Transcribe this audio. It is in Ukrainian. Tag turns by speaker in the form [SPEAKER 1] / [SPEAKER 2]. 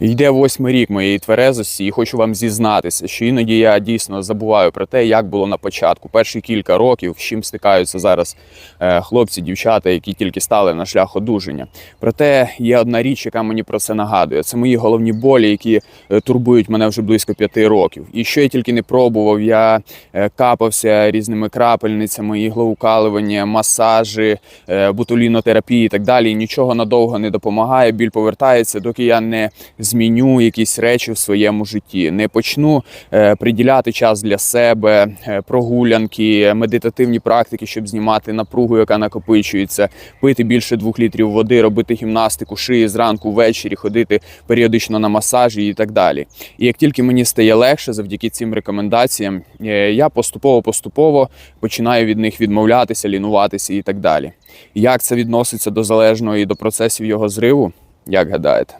[SPEAKER 1] Йде восьмий рік моєї тверезості, і хочу вам зізнатися, що іноді я дійсно забуваю про те, як було на початку. Перші кілька років, з чим стикаються зараз е, хлопці, дівчата, які тільки стали на шлях одужання. Проте є одна річ, яка мені про це нагадує. Це мої головні болі, які е, турбують мене вже близько п'яти років. І що я тільки не пробував, я е, капався різними крапельницями, іглоукалування, масажі, бутулінотерапії і так далі. І нічого надовго не допомагає. Біль повертається, доки я не зміню якісь речі в своєму житті, не почну е, приділяти час для себе, е, прогулянки, медитативні практики, щоб знімати напругу, яка накопичується, пити більше двох літрів води, робити гімнастику шиї зранку, ввечері, ходити періодично на масажі і так далі. І як тільки мені стає легше завдяки цим рекомендаціям, е, я поступово-поступово починаю від них відмовлятися, лінуватися і так далі. Як це відноситься до залежного і до процесів його зриву? Як гадаєте?